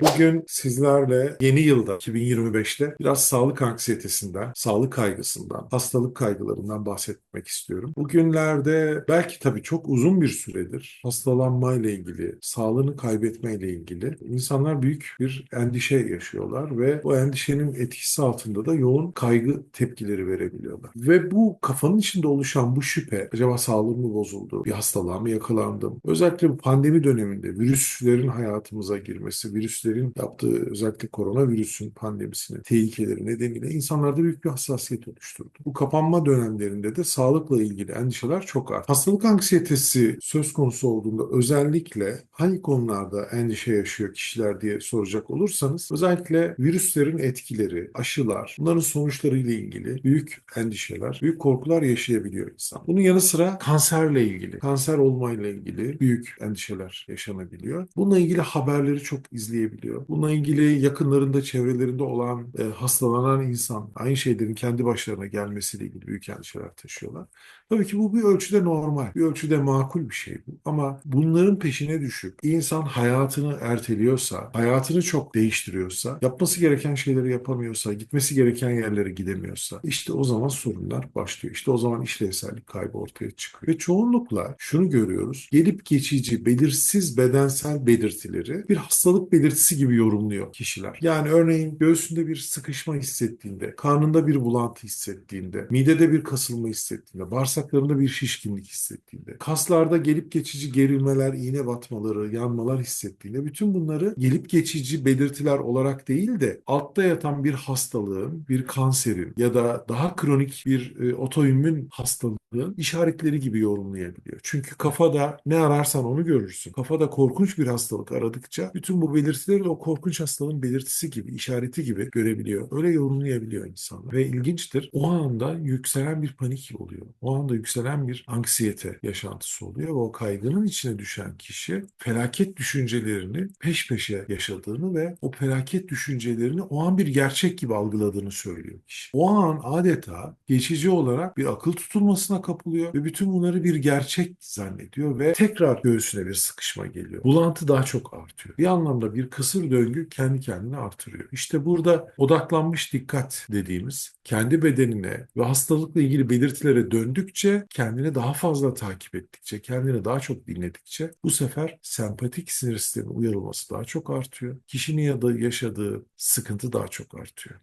Bugün sizlerle yeni yılda 2025'te biraz sağlık anksiyetesinden, sağlık kaygısından, hastalık kaygılarından bahsetmek istiyorum. Bugünlerde belki tabii çok uzun bir süredir hastalanmayla ilgili, sağlığını kaybetmeyle ilgili insanlar büyük bir endişe yaşıyorlar ve bu endişenin etkisi altında da yoğun kaygı tepkileri verebiliyorlar. Ve bu kafanın içinde oluşan bu şüphe, acaba sağlığım mı bozuldu, bir hastalığa mı yakalandım? Özellikle bu pandemi döneminde virüslerin hayatımıza girmesi, virüslerin yaptığı özellikle koronavirüsün pandemisinin tehlikeleri nedeniyle insanlarda büyük bir hassasiyet oluşturdu. Bu kapanma dönemlerinde de sağlıkla ilgili endişeler çok arttı. Hastalık anksiyetesi söz konusu olduğunda özellikle hangi konularda endişe yaşıyor kişiler diye soracak olursanız özellikle virüslerin etkileri, aşılar, bunların sonuçlarıyla ilgili büyük endişeler, büyük korkular yaşayabiliyor insan. Bunun yanı sıra kanserle ilgili, kanser olmayla ilgili büyük endişeler yaşanabiliyor. Bununla ilgili haberleri çok izleyebiliyor. Bununla ilgili yakınlarında, çevrelerinde olan e, hastalanan insan aynı şeylerin kendi başlarına gelmesiyle ilgili büyük endişeler taşıyorlar. Tabii ki bu bir ölçüde normal, bir ölçüde makul bir şey bu. Ama bunların peşine düşüp insan hayatını erteliyorsa, hayatını çok değiştiriyorsa, yapması gereken şeyleri yapamıyorsa, gitmesi gereken yerlere gidemiyorsa, işte o zaman sorunlar başlıyor. İşte o zaman işlevsellik kaybı ortaya çıkıyor. Ve çoğunlukla şunu görüyoruz, gelip geçici, belirsiz bedensel belirtileri bir hastalık belirtisi gibi yorumluyor kişiler. Yani örneğin göğsünde bir sıkışma hissettiğinde, karnında bir bulantı hissettiğinde, midede bir kasılma hissettiğinde, bağırsaklarında bir şişkinlik hissettiğinde, kaslarda gelip geçici gerilmeler, iğne batmaları, yanmalar hissettiğinde bütün bunları gelip geçici belirtiler olarak değil de altta yatan bir hastalığın, bir kanserin ya da daha kronik bir e, otoimmün hastalığın işaretleri gibi yorumlayabiliyor. Çünkü kafada ne ararsan onu görürsün. Kafada korkunç bir hastalık aradıkça bütün bu belirtileri de o korkunç hastalığın belirtisi gibi, işareti gibi görebiliyor. Öyle yorumlayabiliyor insanlar. Ve ilginçtir. O anda yükselen bir panik oluyor. O anda yükselen bir anksiyete yaşantısı oluyor ve o kaygının içine düşen kişi felaket düşüncelerini peş peşe yaşadığını ve o felaket düşüncelerini o an bir gerçek gibi algıladığını söylüyor kişi. O an adeta geçici olarak bir akıl tutulmasına kapılıyor ve bütün bunları bir gerçek zannediyor ve tekrar göğsüne bir sıkışma geliyor. Bulantı daha çok artıyor. Bir anlamda bir kısır döngü kendi kendine artırıyor. İşte burada odaklanmış dikkat dediğimiz kendi bedenine ve hastalıkla ilgili belirtilere döndükçe kendini daha fazla takip ettikçe, kendini daha çok dinledikçe bu sefer sempatik sinir sistemi uyarılması daha çok artıyor. Kişinin ya da yaşadığı sıkıntı daha çok artıyor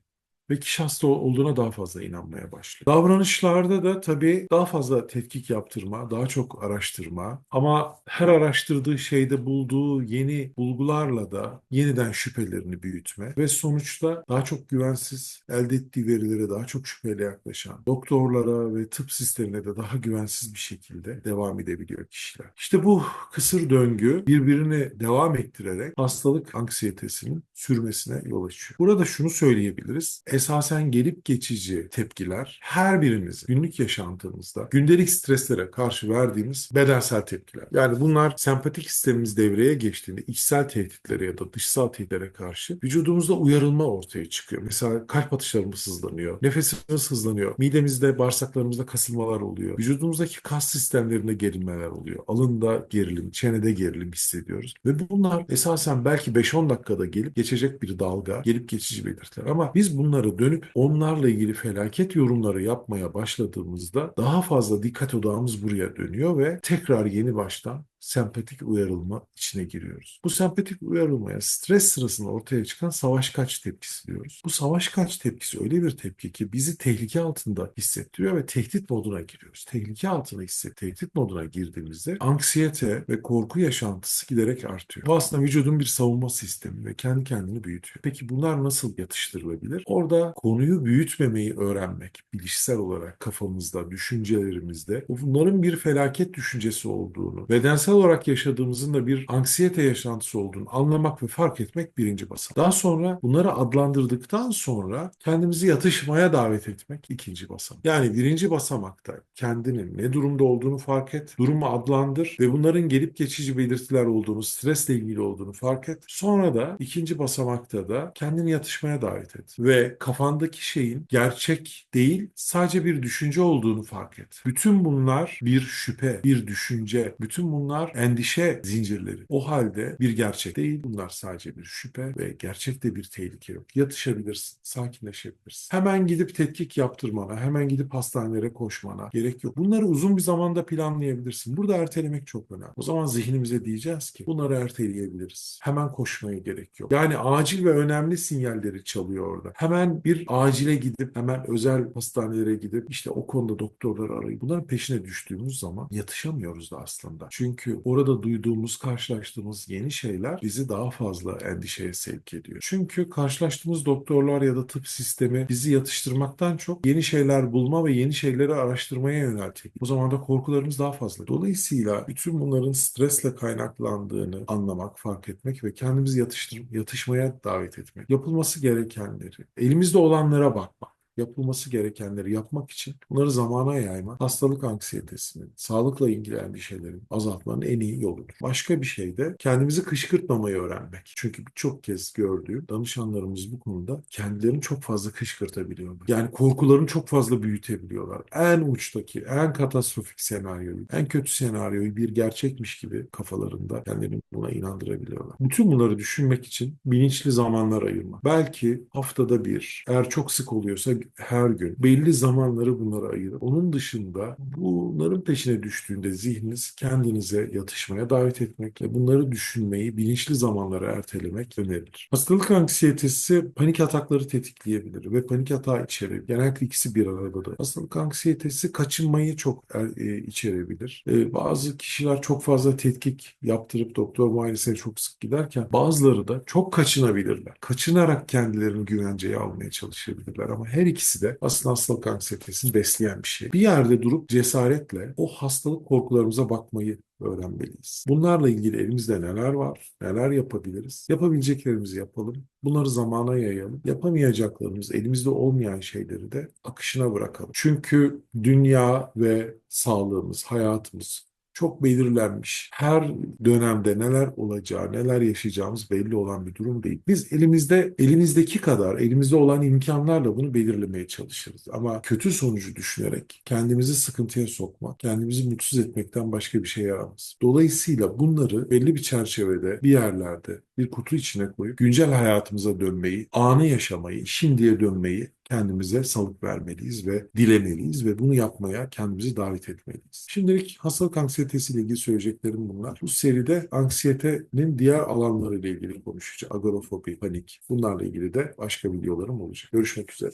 ve kişi hasta olduğuna daha fazla inanmaya başlıyor. Davranışlarda da tabii daha fazla tetkik yaptırma, daha çok araştırma ama her araştırdığı şeyde bulduğu yeni bulgularla da yeniden şüphelerini büyütme ve sonuçta daha çok güvensiz elde ettiği verilere daha çok şüpheyle yaklaşan doktorlara ve tıp sistemine de daha güvensiz bir şekilde devam edebiliyor kişiler. İşte bu kısır döngü birbirini devam ettirerek hastalık anksiyetesinin sürmesine yol açıyor. Burada şunu söyleyebiliriz esasen gelip geçici tepkiler her birimiz günlük yaşantımızda gündelik streslere karşı verdiğimiz bedensel tepkiler. Yani bunlar sempatik sistemimiz devreye geçtiğinde içsel tehditlere ya da dışsal tehditlere karşı vücudumuzda uyarılma ortaya çıkıyor. Mesela kalp atışlarımız hızlanıyor, nefesimiz hızlanıyor, midemizde, bağırsaklarımızda kasılmalar oluyor, vücudumuzdaki kas sistemlerinde gerilmeler oluyor, alında gerilim, çenede gerilim hissediyoruz. Ve bunlar esasen belki 5-10 dakikada gelip geçecek bir dalga, gelip geçici belirtiler. Ama biz bunları onları dönüp onlarla ilgili felaket yorumları yapmaya başladığımızda daha fazla dikkat odağımız buraya dönüyor ve tekrar yeni baştan sempatik uyarılma içine giriyoruz. Bu sempatik uyarılmaya stres sırasında ortaya çıkan savaş kaç tepkisi diyoruz. Bu savaş kaç tepkisi öyle bir tepki ki bizi tehlike altında hissettiriyor ve tehdit moduna giriyoruz. Tehlike altına hisset, tehdit moduna girdiğimizde anksiyete ve korku yaşantısı giderek artıyor. Bu aslında vücudun bir savunma sistemi ve kendi kendini büyütüyor. Peki bunlar nasıl yatıştırılabilir? Orada konuyu büyütmemeyi öğrenmek, bilişsel olarak kafamızda, düşüncelerimizde bunların bir felaket düşüncesi olduğunu, bedensel olarak yaşadığımızın da bir anksiyete yaşantısı olduğunu anlamak ve fark etmek birinci basamak. Daha sonra bunları adlandırdıktan sonra kendimizi yatışmaya davet etmek ikinci basamak. Yani birinci basamakta kendinin ne durumda olduğunu fark et, durumu adlandır ve bunların gelip geçici belirtiler olduğunu, stresle ilgili olduğunu fark et. Sonra da ikinci basamakta da kendini yatışmaya davet et ve kafandaki şeyin gerçek değil sadece bir düşünce olduğunu fark et. Bütün bunlar bir şüphe, bir düşünce, bütün bunlar bunlar endişe zincirleri. O halde bir gerçek değil. Bunlar sadece bir şüphe ve gerçekte bir tehlike yok. Yatışabilirsin, sakinleşebilirsin. Hemen gidip tetkik yaptırmana, hemen gidip hastanelere koşmana gerek yok. Bunları uzun bir zamanda planlayabilirsin. Burada ertelemek çok önemli. O zaman zihnimize diyeceğiz ki bunları erteleyebiliriz. Hemen koşmaya gerek yok. Yani acil ve önemli sinyalleri çalıyor orada. Hemen bir acile gidip hemen özel hastanelere gidip işte o konuda doktorları arayıp bunların peşine düştüğümüz zaman yatışamıyoruz da aslında. Çünkü orada duyduğumuz, karşılaştığımız yeni şeyler bizi daha fazla endişeye sevk ediyor. Çünkü karşılaştığımız doktorlar ya da tıp sistemi bizi yatıştırmaktan çok yeni şeyler bulma ve yeni şeyleri araştırmaya yöneltiyor. O zaman da korkularımız daha fazla. Dolayısıyla bütün bunların stresle kaynaklandığını anlamak, fark etmek ve kendimizi yatıştır yatışmaya davet etmek. Yapılması gerekenleri, elimizde olanlara bakmak yapılması gerekenleri yapmak için bunları zamana yaymak, hastalık anksiyetesinin, sağlıkla ilgili endişelerin azaltmanın en iyi yoludur. Başka bir şey de kendimizi kışkırtmamayı öğrenmek. Çünkü birçok kez gördüğüm danışanlarımız bu konuda kendilerini çok fazla kışkırtabiliyorlar. Yani korkularını çok fazla büyütebiliyorlar. En uçtaki, en katastrofik senaryoyu, en kötü senaryoyu bir gerçekmiş gibi kafalarında kendilerini buna inandırabiliyorlar. Bütün bunları düşünmek için bilinçli zamanlar ayırmak. Belki haftada bir, eğer çok sık oluyorsa her gün belli zamanları bunlara ayırın. Onun dışında bunların peşine düştüğünde zihniniz kendinize yatışmaya davet etmek ve bunları düşünmeyi bilinçli zamanlara ertelemek önerilir. Hastalık anksiyetesi panik atakları tetikleyebilir ve panik atağı içerir. Genellikle ikisi bir aradadır. Hastalık anksiyetesi kaçınmayı çok er- e, içerebilir. E, bazı kişiler çok fazla tetkik yaptırıp doktor muayenesine çok sık giderken bazıları da çok kaçınabilirler. Kaçınarak kendilerini güvenceye almaya çalışabilirler ama her ikisi de aslında hastalık anksiyetesini besleyen bir şey. Bir yerde durup cesaretle o hastalık korkularımıza bakmayı öğrenmeliyiz. Bunlarla ilgili elimizde neler var, neler yapabiliriz? Yapabileceklerimizi yapalım. Bunları zamana yayalım. Yapamayacaklarımız, elimizde olmayan şeyleri de akışına bırakalım. Çünkü dünya ve sağlığımız, hayatımız çok belirlenmiş. Her dönemde neler olacağı, neler yaşayacağımız belli olan bir durum değil. Biz elimizde elimizdeki kadar, elimizde olan imkanlarla bunu belirlemeye çalışırız. Ama kötü sonucu düşünerek kendimizi sıkıntıya sokmak, kendimizi mutsuz etmekten başka bir şey yaramaz. Dolayısıyla bunları belli bir çerçevede, bir yerlerde, bir kutu içine koyup güncel hayatımıza dönmeyi, anı yaşamayı, şimdiye dönmeyi kendimize salık vermeliyiz ve dilemeliyiz ve bunu yapmaya kendimizi davet etmeliyiz. Şimdilik hastalık anksiyetesiyle ilgili söyleyeceklerim bunlar. Bu seride anksiyetenin diğer alanlarıyla ilgili konuşacağız. Agorafobi, panik. Bunlarla ilgili de başka videolarım olacak. Görüşmek üzere.